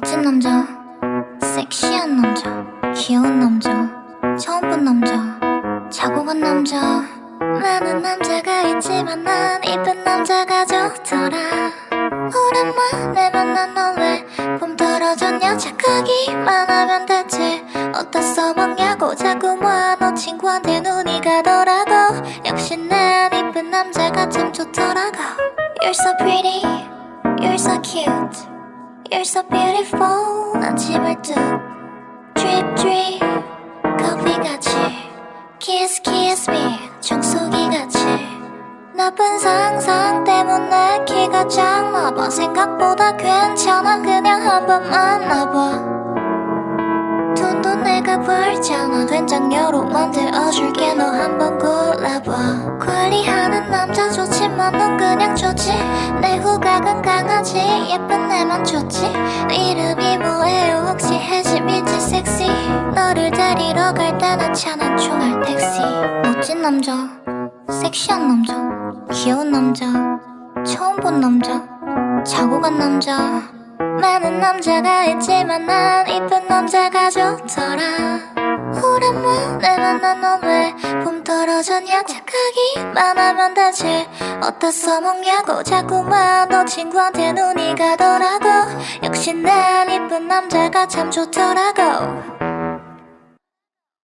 멋진 남자, 섹시한 남자, 귀여운 남자, 처음 본 남자, 자고 간 남자. 많은 남자가 있지만 난 이쁜 남자가 좋더라. 오랜만에 만난 넌왜봄 떨어졌냐? 착하기만 하면 되지. 어디다 써먹냐고 자꾸 모아너 친구한테 눈이 가더라고 역시 난 이쁜 남자가 참 좋더라고. You're so pretty, you're so cute You're so beautiful. 난 침을 뚝 Drip drip. 커피같이. Kiss kiss me. 청소기같이. 나쁜 상상 때문에 키가 작나봐. 생각보다 괜찮아. 그냥 한 번 만나봐. 돈도 내가 벌잖아. 된장녀로 만들어줄게. 너 한 번 골라봐. 관리하 넌 그냥 좋지. 내 후각은 강하지. 예쁜 애만 좋지. 이름이 뭐예요? 혹시 미지 섹시? 너를 데리러 갈 때는 차는 총알 택시. 멋진 남자. 섹시한 남자. 귀여운 남자. 처음 본 남자. 자고 간 남자. 많은 남자가 있지만 난 이쁜 남자가 좋더라. 오랜만에 만난 넌왜봄 떨어졌냐 착하기만 하면 되지 어디다 써먹냐고 자꾸만 너 친구한테 눈이 가더라고. 역시 난 이쁜 남자가 참 좋더라고